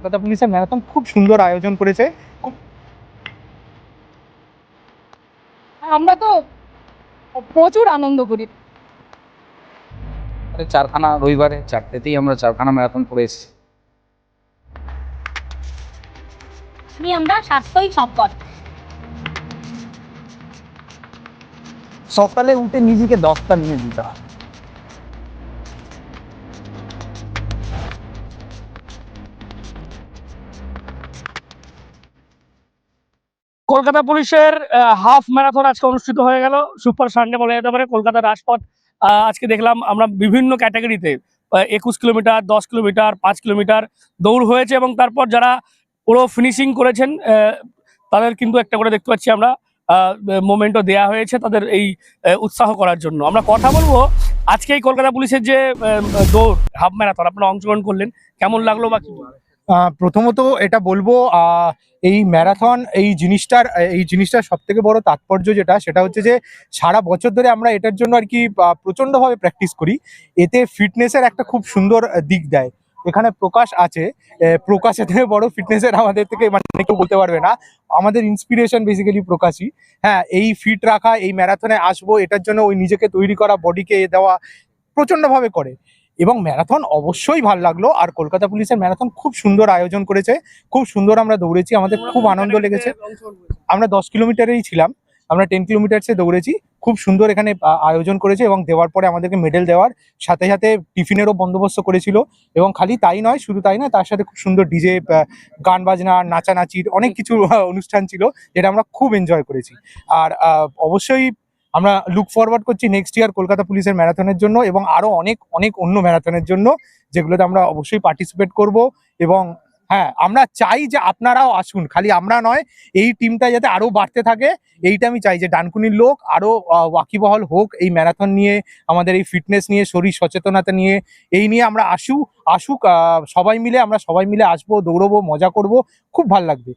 কলকাতা পুলিশের ম্যারাথন খুব সুন্দর আয়োজন করেছে। আমরা তো প্রচুর আনন্দ করি। চারখানা রবিবারে চারটেতেই আমরা চারখানা ম্যারাথন করে এসেছি। আমরা স্বাস্থ্যই সম্পদ সকালে উঠে নিজেকে দশটা নিয়ে দিতে হয়। কলকাতা পুলিশের হাফ ম্যারাথন আজকে অনুষ্ঠিত হয়ে গেল। সুপার সানডে বলা যেতে পারে কলকাতার রাজপথ। আজকে দেখলাম আমরা বিভিন্ন ক্যাটাগরিতে একুশ কিলোমিটার, দশ কিলোমিটার, পাঁচ কিলোমিটার দৌড় হয়েছে এবং তারপর যারা পুরো ফিনিশিং করেছেন তাদের কিন্তু একটা করে দেখতে পাচ্ছি আমরা মোমেন্টও দেয়া হয়েছে তাদের এই উৎসাহ করার জন্য। আমরা কথা বলব আজকে এই কলকাতা পুলিশের যে দৌড়, হাফ ম্যারাথন, আপনারা অংশগ্রহণ করলেন। কেমন লাগল বা কি প্রথমত এটা বলব এই ম্যারাথন, এই জিনিসটার এই জিনিসটার সব থেকে বড় তাৎপর্য যেটা, সেটা হচ্ছে যে সারা বছর ধরে আমরা এটার জন্য আর কি প্রচণ্ডভাবে প্র্যাকটিস করি। এতে ফিটনেসের একটা খুব সুন্দর দিক দেয়। এখানে প্রকাশ আছে প্রকাশের থেকে বড় ফিটনেসের আমাদের থেকে মানে কেউ বলতে পারবে না। আমাদের ইন্সপিরেশন বেসিক্যালি প্রকাশই। হ্যাঁ এই ফিট রাখা, এই ম্যারাথনে আসব, এটার জন্য ওই নিজেকে তৈরি করা বডিকে দেওয়া প্রচণ্ডভাবে করে। এবং ম্যারাথন অবশ্যই ভালো লাগল। আর কলকাতা পুলিশের ম্যারাথন খুব সুন্দর আয়োজন করেছে। খুব সুন্দর আমরা দৌড়েছি আমাদের খুব আনন্দ লেগেছে। আমরা দশ কিলোমিটারেই ছিলাম আমরা টেন কিলোমিটার্সে দৌড়েছি। খুব সুন্দর এখানে আয়োজন করেছে এবং দেওয়ার পরে আমাদেরকে মেডেল দেওয়ার সাথে সাথে টিফিনেরও বন্দোবস্ত করেছিল। এবং খালি তাই নয় শুধু তাই নয় তার সাথে খুব সুন্দর ডিজে গান বাজনা নাচানাচির অনেক কিছু অনুষ্ঠান ছিল যেটা আমরা খুব এনজয় করেছি। আর অবশ্যই আমরা লুক ফরওয়ার্ড করছি নেক্সট ইয়ার কলকাতা পুলিশের ম্যারাথনের জন্য এবং আরও অনেক অনেক অন্য ম্যারাথনের জন্য যেগুলোতে আমরা অবশ্যই পার্টিসিপেট করব এবং হ্যাঁ আমরা চাই যে আপনারাও আসুন। খালি আমরা নয় এই টিমটা যাতে আরও বাড়তে থাকে এইটা আমি চাই যে ডানকুনির লোক আরও আহ, ওয়াকিবহাল হোক এই ম্যারাথন নিয়ে আমাদের এই ফিটনেস নিয়ে শরীর সচেতনতা নিয়ে এই নিয়ে আমরা আসু আসুক সবাই মিলে আমরা সবাই মিলে আসব দৌড়বো মজা করব খুব ভালো লাগবে।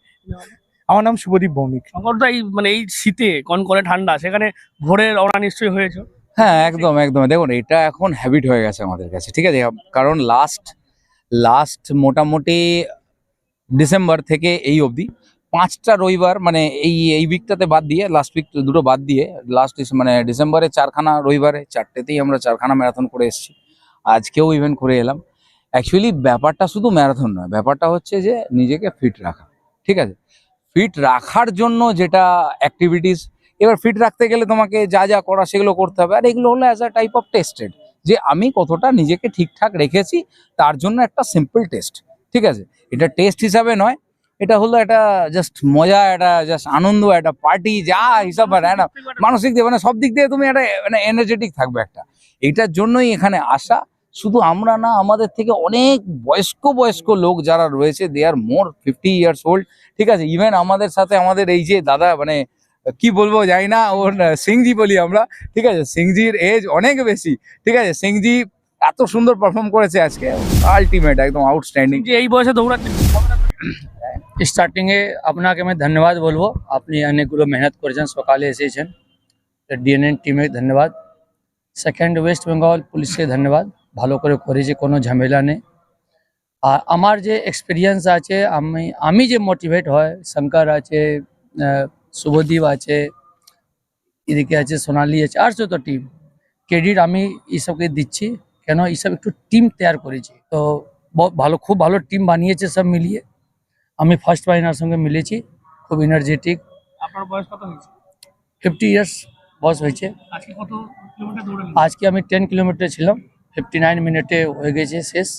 আমার নাম শুভদীপ ভৌমিক। শঙ্করদা এই মানে এই শীতে কনকনে ঠান্ডা সেখানে ভোরে রওনা নিশ্চয়ই হয়েছে? হ্যাঁ একদম একদম। দেখুন এটা এখন হ্যাবিট হয়ে গেছে আমাদের কাছে ঠিক আছে? কারণ লাস্ট লাস্ট মোটামুটি ডিসেম্বর থেকে এই অবধি পাঁচটা রবিবার মানে এই এই উইকটাতে বাদ দিয়ে লাস্ট উইক দুটো বাদ দিয়ে লাস্ট মানে ডিসেম্বরে চারখানা রবিবারে চারটেতেই আমরা চারখানা ম্যারাথন করে এসেছি। আজকেও ইভেন্ট করে এলাম। অ্যাকচুয়ালি ব্যাপারটা শুধু ম্যারাথন নয় ব্যাপারটা হচ্ছে যে নিজেকে ফিট রাখা ঠিক আছে? ফিট রাখার জন্য যেটা অ্যাক্টিভিটিস এবার ফিট রাখতে গেলে তোমাকে যা যা করা সেগুলো করতে হবে। আর এগুলো হলো as a type of tested যে আমি কতটা নিজেকে ঠিকঠাক রেখেছি তার জন্য একটা সিম্পল টেস্ট ঠিক আছে? এটা টেস্ট হিসাবে নয় এটা হলো একটা জাস্ট মজা একটা জাস্ট আনন্দ একটা পার্টি যা হিসাব মানে মানসিক দিয়ে মানে সব দিক দিয়ে তুমি একটা মানে এনার্জেটিক থাকবে একটা। এইটার জন্যই এখানে আসা শুধু আমরা না, আমাদের থেকে অনেক বয়স্ক বয়স্ক লোক যারা রয়েছে they are more fifty years old ঠিক আছে? ইভেন আমাদের সাথে আমাদের এই যে দাদা মানে কি বলব জানি না, ওর সিংজি বলি আমরা, ঠিক আছে? সিংজির এজ অনেক বেশি, ঠিক আছে? সিংজি এত সুন্দর পারফর্ম করেছে আজকে আলটিমেট একদম আউটস্ট্যান্ডিং যে এই বয়সে দৌড়াচ্ছে। স্টার্টিংয়ে আপনাকে আমি ধন্যবাদ বলব, আপনি অনেকগুলো মেহনত করেছেন, সকালে এসেছেন। ডিএনএন টিমে ধন্যবাদ। সেকেন্ড ওয়েস্ট বেঙ্গল পুলিশকে ধন্যবাদ। ভালো করে করেছে কোনো ঝামেলা নেই। আর আমার যে এক্সপিরিয়েন্স আছে আমি আমি যে মোটিভেট হয় শঙ্কর আছে শুভদীপ আছে এদিকে আছে সোনালি আছে আর যত টিম ক্রেডিট আমি এইসবকে দিচ্ছি কেন এইসব একটু টিম তৈরি করেছি। তো ভালো খুব ভালো টিম বানিয়েছে সব মিলিয়ে। আমি ফার্স্ট বাহিনার সঙ্গে মিলেছি খুব এনার্জেটিক আপনার বয়স কত হয়েছে? ফিফটি ইয়ার্স বস হয়েছে। আজকে কত কিলোমিটার দৌড়ে আজকে আমি টেন কিলোমিটার ছিলাম। ফিফটি নাইন মিনিটে হয়ে গেছে শেষ।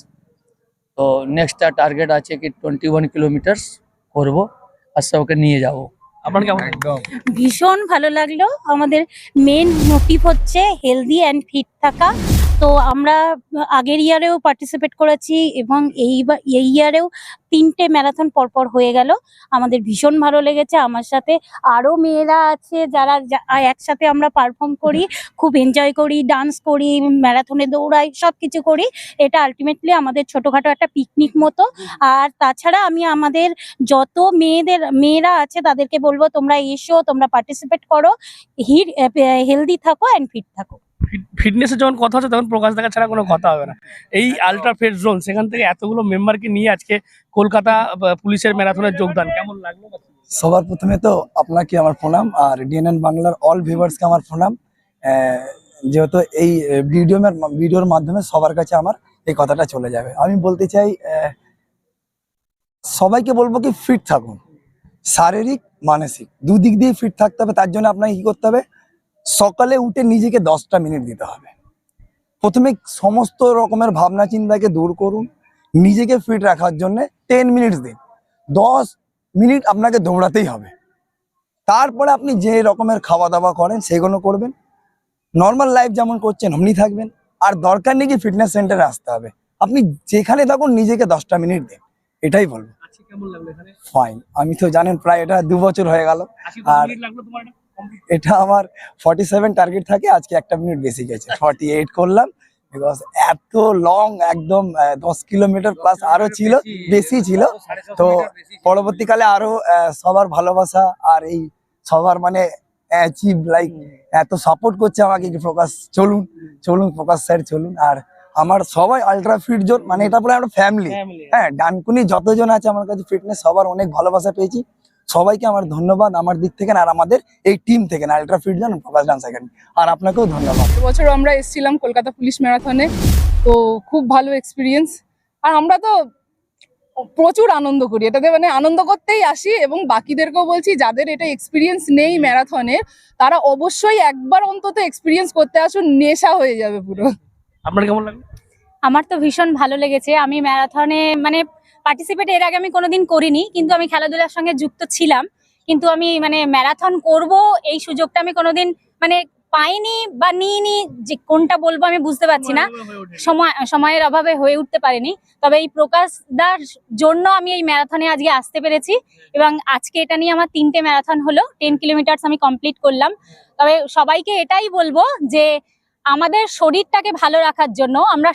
তো নেক্সট টার্গেট আছে কি টোয়েন্টি ওয়ান কিলোমিটার্স করব। আর সবকে নিয়ে যাব। আপনার কেমন? ভীষণ ভালো লাগল। আমাদের মেন মোটিভ হচ্ছে হেলদি অ্যান্ড ফিট থাকা। তো আমরা আগের ইয়ারেও পার্টিসিপেট করেছি এবং এই এই ইয়ারেও তিনটে ম্যারাথন পরপর হয়ে গেল। আমাদের ভীষণ ভালো লেগেছে। আমার সাথে আরও মেয়েরা আছে যারা একসাথে আমরা পারফর্ম করি, খুব এনজয় করি ডান্স করি ম্যারাথনে দৌড়াই সব কিছু করি। এটা আলটিমেটলি আমাদের ছোটখাটো একটা পিকনিক মতো। আর তাছাড়া আমি আমাদের যত মেয়েদের, মেয়েরা আছে তাদেরকে বলব, তোমরা এসো, তোমরা পার্টিসিপেট করো। হিট হেলদি থাকো অ্যান্ড ফিট থাকো। ফিটনেসের যখন কথা হচ্ছে তখন প্রকাশ দেখা ছাড়া কোনো কথা হবে না। এই আলট্রা ফেট জোন সেখান থেকে এতগুলো মেম্বারকে নিয়ে আজকে কলকাতা পুলিশের ম্যারাথনের যোগদান। কেমন লাগল? সবার প্রথমে তো আপনাকে আমার প্রণাম আর ডিএনএন বাংলার অল ভিউয়ার্সকে আমার প্রণাম। যেহেতু এই ভিডিও ভিডিওর মাধ্যমে সবার কাছে আমার এই কথাটা চলে যাবে। আমি বলতে চাই সবাইকে বলব কি ফিট থাকুন। শারীরিক মানসিক। দুদিক দিয়ে ফিট থাকতে হবে তার জন্য আপনাকে কি করতে হবে? সকালে উঠে নিজেকে দশটা মিনিট দিতে হবে। প্রথমে সমস্ত রকমের ভাবনা চিন্তাকে দূর করুন নিজেকে ফিট রাখার জন্য টেন মিনিটস দিন। দশ মিনিট আপনাকে দৌড়াতেই হবে। তারপরে আপনি যে রকমের খাওয়া দাওয়া করেন সেগুলো করবেন। নর্মাল লাইফ যেমন করছেন অমনি থাকবেন। আর দরকার নেই কি ফিটনেস সেন্টারে আসতে হবে। আপনি যেখানে থাকুন নিজেকে দশটা মিনিট দিন। এটাই বলব। ফাইন আমি তো জানেন প্রায় এটা দু বছর হয়ে গেল। আর- এটা আমার ফর্টি সেভেন টার্গেট থাকে আজকে একটা মিনিট বেশি গেছে। ফর্টি এইট করলাম বিকজ এত লং একদম দশ কিলোমিটার প্লাস আরও ছিল বেশি ছিল। তো পরবর্তীকালে আরও সবার ভালোবাসা আর এই সবার মানে অ্যাচিভ লাইক এত সাপোর্ট করছে আমাকে কি প্রকাশ চলুন চলুন প্রকাশ স্যার চলুন। আর আমার সবাই আলট্রা ফিট জন মানে এটা পুরো একটা ফ্যামিলি হ্যাঁ ডানকুনি যতজন আছে আমার কাছে ফিটনেস সবার অনেক ভালোবাসা পেয়েছি। সবাইকে আমার ধন্যবাদ আমার দিক থেকে আর আমাদের এই টিম থেকে আলট্রা ফিট জন প্রকাশ ডান্স একাডেমি আর আপনাকেও ধন্যবাদ। বছর আমরা এসেছিলাম কলকাতা পুলিশ ম্যারাথনে তো খুব ভালো এক্সপিরিয়েন্স আর আমরা তো প্রচুর আনন্দ করি এটাতে মানে আনন্দ করতেই আসি এবং বাকিদেরকেও বলছি যাদের এটা এক্সপিরিয়েন্স নেই ম্যারাথনের তারা অবশ্যই একবার অন্তত এক্সপিরিয়েন্স করতে আসুন নেশা হয়ে যাবে পুরো। আপনার কেমন লাগল? আমার তো ভীষণ ভালো লেগেছে। আমি ম্যারাথনে মানে পার্টিসিপেট এর আগে আমি কোনোদিন করিনি কিন্তু আমি খেলাধুলার সঙ্গে যুক্ত ছিলাম। কিন্তু আমি মানে ম্যারাথন করব এই সুযোগটা আমি কোনোদিন মানে পাইনি বা নিইনি যে কোনটা বলব আমি বুঝতে পারছি না। সময় সময়ের অভাবে হয়ে উঠতে পারেনি। তবে এই প্রকাশ দার জন্য আমি এই ম্যারাথনে আজকে আসতে পেরেছি এবং আজকে এটা নিয়ে আমার তিনটে ম্যারাথন হলো। টেন কিলোমিটার্স আমি কমপ্লিট করলাম। তবে সবাইকে এটাই বলব যে আমাদের শরীরটাকে ভালো রাখার জন্য আমরা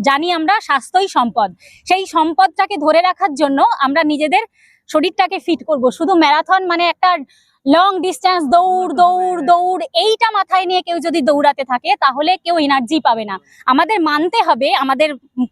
জানি আমরা স্বাস্থ্যই সম্পদ। সেই সম্পদটাকে ধরে রাখার জন্য আমরা নিজেদের শরীরটাকে ফিট করব। শুধু ম্যারাথন মানে একটা লং ডিস্টেন্স দৌড় দৌড় দৌড়, এইটা মাথায় নিয়ে কেউ যদি দৌড়াতে থাকে, তাহলে কেউ এনার্জি পাবে না। আমাদের মানতে হবে, আমাদের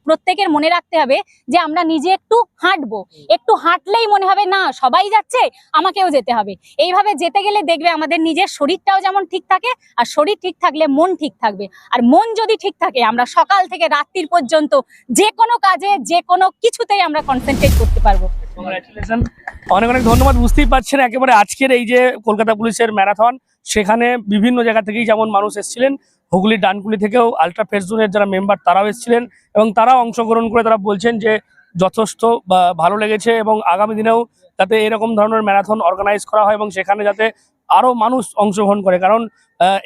প্রত্যেকের মনে রাখতে হবে যে আমরা নিজে একটু হাঁটবো। একটু হাঁটলেই মনে হবে, না, সবাই যাচ্ছে, আমাকেও যেতে হবে। এইভাবে যেতে গেলে দেখবে আমাদের নিজের শরীরটাও যেমন ঠিক থাকে, আর শরীর ঠিক থাকলে মন ঠিক থাকবে। আর মন যদি ঠিক থাকে, আমরা সকাল থেকে রাত্রির পর্যন্ত যে কোনো কাজে, যে কোনো কিছুতেই আমরা কনসেন্ট্রেট করতে পারব। অনেক অনেক ধন্যবাদ, বুঝতেই পারছেন একেবারে আজকের এই যে কলকাতা পুলিশের ম্যারাথন, সেখানে বিভিন্ন জায়গা থেকেই যেমন মানুষ এসেছিলেন হুগলি ডানকুলি থেকেও আলট্রা ফেস জোনের যারা মেম্বার তারাও এসেছিলেন এবং তারাও অংশগ্রহণ করে তারা বলছেন যে যথেষ্ট ভালো লেগেছে এবং আগামী দিনেও যাতে এরকম ধরনের ম্যারাথন অর্গানাইজ করা হয় এবং সেখানে যাতে আরও মানুষ অংশগ্রহণ করে। কারণ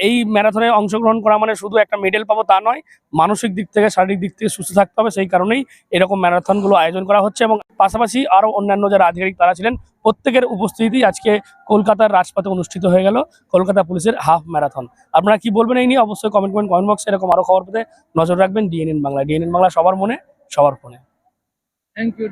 এই ম্যারাথনে অংশগ্রহণ করা মানে শুধু একটা মেডেল পাবো তা নয়, মানসিক দিক থেকে, শারীরিক দিক থেকে সুস্থ থাকতে হবে। সেই কারণেই এরকম ম্যারাথনগুলো আয়োজন করা হচ্ছে এবং পাশাপাশি আরও অন্যান্য যারা আধিকারিক তারা ছিলেন, প্রত্যেকের উপস্থিতি আজকে কলকাতার রাজপথে অনুষ্ঠিত হয়ে গেল, কলকাতা পুলিশের হাফ ম্যারাথন। আপনারা কি বলবেন এই নিয়ে? অবশ্যই কমেন্ট করেন কমেন্ট বক্সে এরকম আরও খবর পেতে নজর রাখবেন ডিএনএন বাংলা। ডিএনএন বাংলা সবার মনে, সবার ফোনে। Thank you